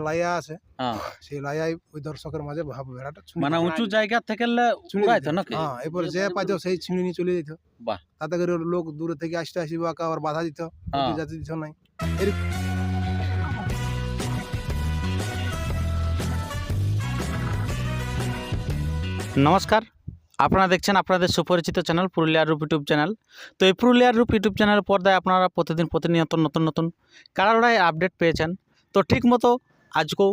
লাইয়া আছে হ্যাঁ। সেই লাইয়াই ওই দর্শকের মাঝে ভাব ভেড়াটা মানে উঁচু জায়গা থেকে উড়াইতো নাকি? হ্যাঁ এরপর যে পাইতো সেই ছিঁড়ে নিয়ে চলে যেত। বাহ। তাতে করে লোক দূরে থেকে আসতে আসিব আবার বাধা দিত হ্যাঁ। যাতে দিত নাই। নমস্কার আপনারা দেখছেন আপনাদের সুপরিচিত চ্যানেল পুরুলিয়ার রূপ ইউটিউব চ্যানেল। তো এই পুরুলিয়ার রূপ ইউটিউব চ্যানেলের পর্দায় আপনারা প্রতিদিন প্রতিনিয়ত নতুন নতুন কারাড়ায় আপডেট পেয়েছেন। তো ঠিক মতো আজকেও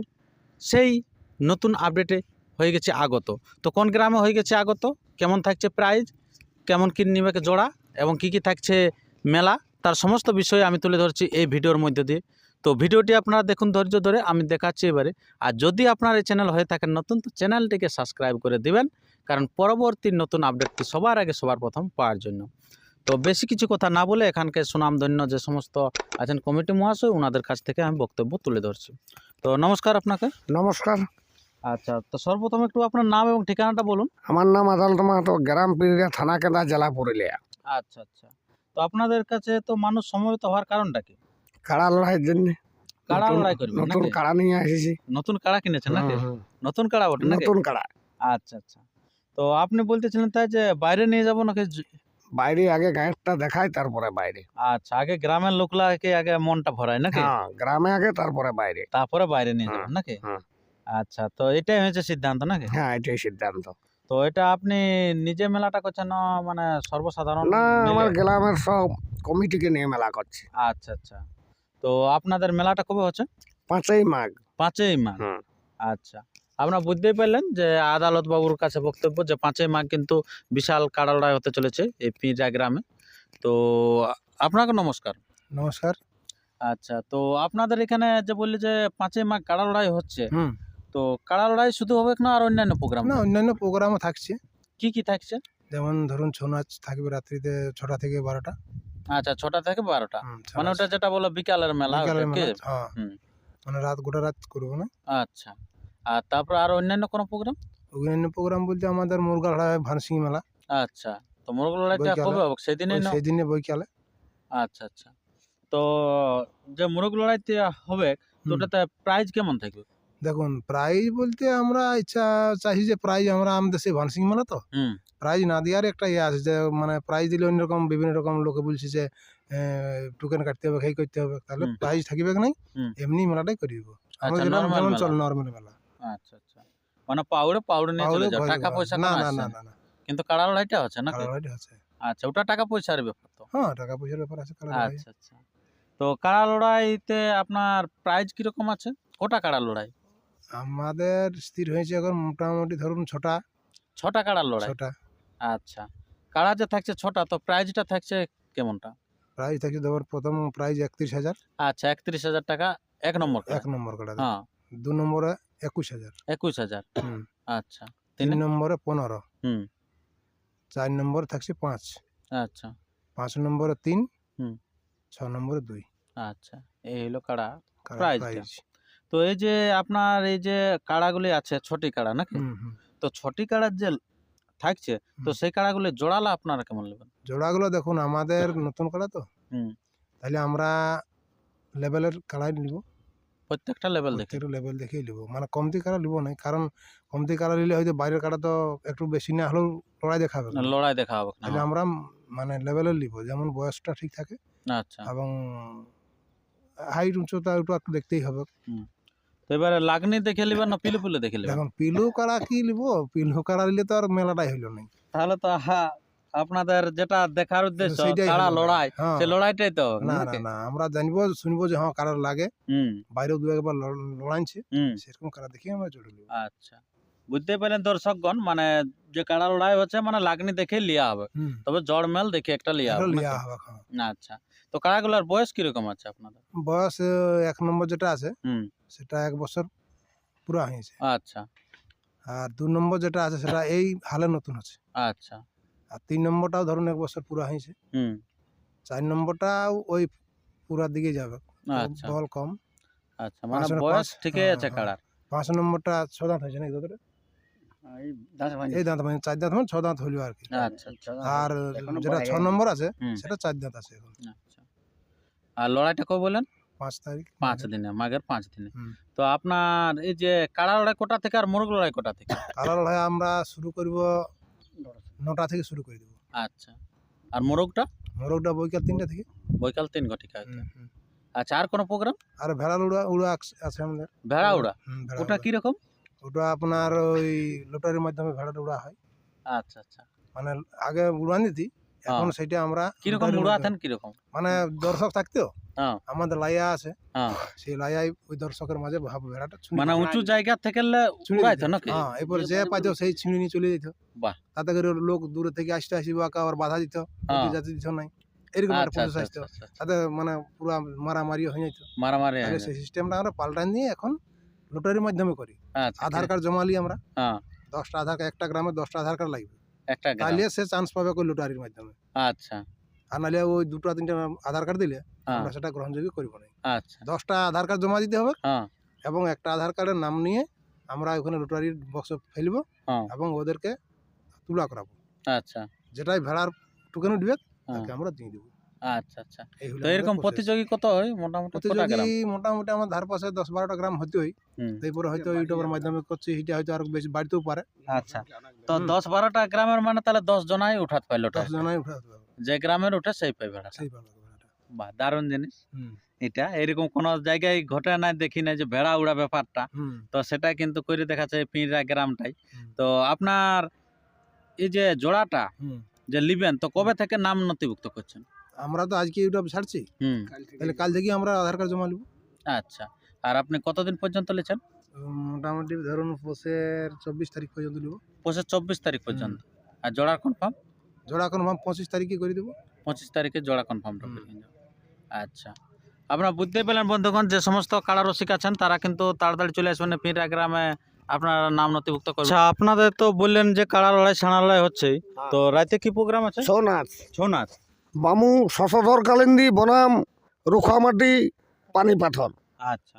সেই নতুন আপডেটে হয়ে গেছে আগত। তো কোন গ্রামে হয়ে গেছে আগত? কেমন থাকছে প্রাইজ কেমন কী নিবেকে জোড়া? এবং কি কি থাকছে মেলা? তার সমস্ত বিষয় আমি তুলে ধরছি এই ভিডিওর মধ্যে দিয়ে। তো ভিডিওটি আপনারা দেখুন ধৈর্য ধরে, আমি দেখাচ্ছি এবারে। আর যদি আপনার এই চ্যানেল হয়ে থাকেন নতুন, তো চ্যানেলটিকে সাবস্ক্রাইব করে দিবেন। কারণ পরবর্তী নতুন আপডেটটি সবার আগে, সবার প্রথম পাওয়ার জন্য। তো বেশি কিছু কথা না বলে এখানকার সুনামধন্য যে সমস্ত আছেন কমিটি মহাশয়, ওনাদের কাছ থেকে আমি বক্তব্য তুলে ধরছি। তো নমস্কার আপনাকে। নমস্কার। আচ্ছা তো সর্বপ্রথম একটু আপনার নাম এবং ঠিকানাটা বলুন। আমার নাম আদালত মাহাতো গ্রাম পিড়িয়া থানা কেন্দা জেলা পুরুলিয়া। আচ্ছা আচ্ছা। তো আপনাদের কাছে তো মানুষ সমবেত হওয়ার কারণটা কি? কাড়া লড়াইয়ের জন্য কাড়া লড়াই করবেন নতুন কাড়া নিয়ে এসেছি। নতুন কাড়া কিনেছেন নাকি। নতুন কাড়া নাকি? নতুন কাড়া। আচ্ছা আচ্ছা। তো আপনি বলতেছিলেন তাই যে বাইরে নিয়ে যাব নাকি বাইরে আগে গায়েরটা দেখায় তারপরে বাইরে। আচ্ছা আগে গ্রামের লোকলাকে আগে মনটা ভরায় নাকি? হ্যাঁ গ্রামে আগে তারপরে বাইরে। তারপরে বাইরে নিয়ে যাবেন নাকি। আচ্ছা তো এটাই হয়েছে সিদ্ধান্ত নাকি? হ্যাঁ এটাই সিদ্ধান্ত। তো এটা আপনি নিজে মেলাটা করছেন না মানে সর্বসাধারণ না আমার গ্রামের সব কমিটিকে নিয়ে মেলা করছে। আচ্ছা আচ্ছা। তো আপনাদের মেলাটা কবে হচ্ছে? পাঁচই মাঘ। পাঁচই মাঘ। আচ্ছা। আপনারা বুঝতেই পারলেন যে আদালত বাবুর কাছে বক্তব্য যে পাঁচই মাঘ কিন্তু বিশাল কাড়া লড়াই হতে চলেছে এই পিঁড়া গ্রামে। তো আপনাকে নমস্কার। নমস্কার। আচ্ছা তো আপনাদের এখানে যে বললি যে পাঁচই মাঘ কাড়া লড়াই হচ্ছে হুম। তো কাড়া লড়াই শুধু হবে না আর অন্যান্য প্রোগ্রাম না অন্যান্য প্রোগ্রামও থাকছে। কি কি থাকছে? যেমন ধরুন ছৌ নাচ থাকবে রাত্রিতে ছটা থেকে বারোটা। আচ্ছা ছটা থেকে বারোটা। মানে ওটা যেটা বলো বিকালের মেলা হ্যাঁ। মানে রাত গোটা রাত করব না। আচ্ছা। আর তারপর আর অন্যান্য কোনো প্রোগ্রাম অন্যান্য প্রোগ্রাম বলতে আমাদের মুরগা লড়াই ভানসিং মেলা। আচ্ছা তো মোরগ লড়াইটা বৈকালে। কবে হবে সেদিনই ওই না? সেই দিনে বৈকালে। আচ্ছা আচ্ছা। তো যে মোরগ লড়াইতে হবে তো ওটাতে প্রাইজ কেমন থাকবে? দেখুন প্রাইজ বলতে আমরা ইচ্ছা চাইছি যে প্রাইজ আমরা আমাদের সেই ভানসিং মেলা তো। প্রাইজ না দেওয়ার একটা ইয়ে আছে যে মানে প্রাইজ দিলে অন্যরকম বিভিন্ন রকম লোকে বলছে যে টোকেন কাটতে হবে সেই করতে হবে। তাহলে প্রাইজ থাকবে নাই? এমনি মেলাটাই করে দিব আমরা মেলা। চল নর্মাল মেলা। আচ্ছা আচ্ছা। মানে পাউড়ে পাউড়ে নিয়ে চলে যাও। টাকা পয়সা না না না না। না না। কিন্তু কাড়া লড়াইটা হচ্ছে নাকি? কালারটি আছে। আচ্ছা ওটা টাকা পয়সার ব্যাপার তো। হ্যাঁ টাকা পয়সার ব্যাপার আছে কালার আচ্ছা আচ্ছা। তো কাড়া লড়াইতে আপনার প্রাইজ কীরকম আছে? কটা কাড়া লড়াই? আমাদের স্থির হয়েছে এখন মোটামুটি ধরুন ছটা। ছটা কাড়া লড়াই? ছটা। আচ্ছা। কাড়া যে থাকছে ছটা তো প্রাইজটা থাকছে কেমনটা? প্রাইজ থাকছে ধর প্রথম প্রাইজ একত্রিশ হাজার। আচ্ছা একত্রিশ হাজার টাকা এক নম্বর এক নম্বর কাটা হ্যাঁ। দু নম্বরে একুশ হাজার। একুশ হাজার? হুম। আচ্ছা। তিন নম্বরে পনেরো। হুম। চার নম্বরে থাকছে পাঁচ। আচ্ছা। পাঁচ নম্বরে তিন। হুম। ছ নম্বরে দুই। আচ্ছা। এই হলো কাড়া প্রাইজ তো এই যে আপনার এই যে কাড়াগুলি আছে ছটি কাড়া নাকি? তো ছটি কাড়ার যে থাকছে তো সেই কাড়াগুলি জোড়ালা আপনারা কেমন নেবেন? জোড়াগুলো দেখুন আমাদের নতুন কাড়া তো। হুম। তাহলে আমরা লেভেলের কাড়াই নিব। প্রত্যেকটা লেভেল দেখে। প্রত্যেকটা লেভেল দেখেই লিব। মানে কমতি কারা লিব না কারণ কমতি কারা নিলে হয়তো বাইরের কাড়া তো একটু বেশি না হলেও লড়াই দেখাবে লড়াই দেখা হবে তাহলে আমরা মানে লেভেলের নিব যেমন বয়সটা ঠিক থাকে আচ্ছা। এবং হাইট উচ্চতা ওটা একটু দেখতেই হবে। তো এবারে লাগনি দেখে নেবেন না পিলু পিলু দেখে নেবেন দেখুন পিলু কারা কি লিব পিলু কারা নিলে তো আর মেলাটাই হইল না তাহলে তো হা আপনাদের যেটা দেখার উদ্দেশ্য না। লড়াই? হ্যাঁ। সে লড়াইটাই তো না না আমরা জানব শুনব যে হ্যাঁ কারার লাগে। হুম। বাইরেও দু একবার লড়াইছে। সেরকম কারা দেখি আমরা নিব। আচ্ছা। বুঝতে পারলেন দর্শকগণ মানে যে কাড়া লড়াই হচ্ছে মানে লাগনি দেখে লিয়া হবে। তবে জড় মেল দেখে একটা লিয়া হবে লিয়া হবে হ্যাঁ। আচ্ছা। তো কাড়াগুলোর বয়স কীরকম আছে আপনাদের? বয়স এক নম্বর যেটা আছে হুম। সেটা এক বছর পুরা হয়েছে। আচ্ছা। আর দু নম্বর যেটা আছে সেটা এই হালে নতুন আছে। আচ্ছা। আর তিন নম্বরটাও ধরুন এক বছর পুরা হয়েছে। হুম। চার নম্বরটাও ওই পুরার দিকে যাবে। আচ্ছা। বল কম। আচ্ছা মানে বয়স? ঠিকই হ্যাঁ, আছে হ্যাঁ। কাড়ার। পাঁচ নম্বরটা ছ দাঁত হয়েছে নাকি দাদা এই দাঁত মানে চার দাঁত মানে ছ দাঁত হইল আর কি। আচ্ছা আচ্ছা। আর যেটা ছ নম্বর আছে সেটা চার দাঁত আছে এখন। আচ্ছা। আর লড়াইটা কবে বলেন পাঁচ তারিখ। পাঁচ দিনে মাঘের পাঁচ দিনে। তো আপনার এই যে কাড়া লড়াই কোটা থেকে আর মোরগ লড়াই কোটা থেকে? কালো লড়াই আমরা শুরু করব নটা থেকে শুরু করে দেবো। আচ্ছা। আর মোরগটা? মোরগটা বৈকাল তিনটা থেকে। বৈকাল তিন ঘটিকা। আচ্ছা আর কোনো প্রোগ্রাম আর ভেড়া উড়া উড়া আছে আমাদের। ভেড়া উড়া? ওটা উড়া। কি রকম ওটা আপনার ওই লটারির মাধ্যমে ভেড়াটা উড়া হয়। আচ্ছা আচ্ছা। মানে আগে উড়ান দিতি এখন সেটা আমরা কীরকম উড়াতেন কীরকম? মানে দর্শক থাকতো হ্যাঁ। আমাদের লাইয়া আছে। হ্যাঁ। সেই লাইয়ায় ওই দর্শকের মাঝে ভাব ভেড়াটা মানে উঁচু জায়গা থেকে উড়াইতো নাকি? হ্যাঁ এরপরে যে পাইতো সেই ছিঁড়ে নিয়ে চলে যেত। বাহ। তাতে করে লোক দূরে থেকে আসতে আসি বা আবার বাধা দিত হ্যাঁ। যাতে দিত নাই। এরকম একটা আচ্ছা প্রসেস আচ্ছা আসতো। আচ্ছা। তাতে মানে পুরো মারামারি হয়ে যেত মারামারি সেই। সিস্টেমটা আমরা পাল্টান দিয়ে এখন লটারির মাধ্যমে করি। আধার কার্ড জমা আমরা। হ্যাঁ। দশটা আধার কার্ড একটা গ্রামে দশটা আধার কার্ড লাগবে। একটা। তাহলে সে চান্স পাবে লটারির মাধ্যমে। আচ্ছা। আর নাহলে ওই দুটো তিনটা আধার কার্ড দিলে হ্যাঁ। আমরা সেটা গ্রহণযোগ্য করব না। আচ্ছা। দশটা আধার কার্ড জমা দিতে হবে হ্যাঁ। এবং একটা আধার কার্ডের নাম নিয়ে আমরা ওখানে লটারির বক্সে ফেলব হ্যাঁ। এবং ওদেরকে তুলা করাবো। আচ্ছা। যেটাই ভেড়ার টোকেন উঠবে হ্যাঁ। তাকে আমরা দিয়ে দেবো। আচ্ছা আচ্ছা। তো এরকম প্রতিযোগী কত হয়? মোটামুটি প্রতিযোগী মোটামুটি আমার ধার পাশে দশ বারোটা গ্রাম হতেই হুম। তারপরে হয়তো ইউটিউবের মাধ্যমে করছি সেটা হয়তো আর বেশি বাড়তেও পারে। আচ্ছা। তো দশ বারোটা গ্রামের মানে তাহলে দশ জনাই উঠাতে পারল দশ জনাই উঠাতে পারবে যে গ্রামের ওটা সেই পাই ভেড়া সেই ভেড়াটা বাহ দারুণ জিনিস। হুম। এটা এরকম কোনো জায়গায় ঘটে নাই দেখি না যে ভেড়া উড়া ব্যাপারটা। তো সেটা কিন্তু করে দেখাচ্ছে পিঁড়া গ্রামটাই। তো আপনার এই যে জোড়াটা যে লিবেন তো কবে থেকে নাম নথিভুক্ত করছেন? আমরা তো আজকে ইউটিউব ছাড়ছি। হুম। তাহলে কাল থেকে আমরা আধার কার্ড জমা নেব আচ্ছা। আর আপনি কতদিন পর্যন্ত লেছেন? মোটামুটি ধরুন পৌষের চব্বিশ তারিখ পর্যন্ত নেব পঁচিশ চব্বিশ তারিখ পর্যন্ত। আর জোড়া কনফার্ম? জোড়া কনফার্ম পঁচিশ তারিখে করে দেবো। পঁচিশ তারিখে জোড়া কনফার্মটা। করে আচ্ছা। আপনারা বুঝতে পেলেন বন্ধুগণ যে সমস্ত কাড়া রসিক আছেন তারা কিন্তু তাড়াতাড়ি চলে আসবেন পিঁড়া গ্রামে আপনার নাম নথিভুক্ত করবেন। আচ্ছা আপনাদের তো বললেন যে কাড়া লড়াই সানা লড়াই হচ্ছে। তো রাতে কি প্রোগ্রাম আছে? ছৌ নাচ। ছৌ নাচ। বামু শশধর কালিন্দি বনাম রুখামাটি পানি পাথর। আচ্ছা।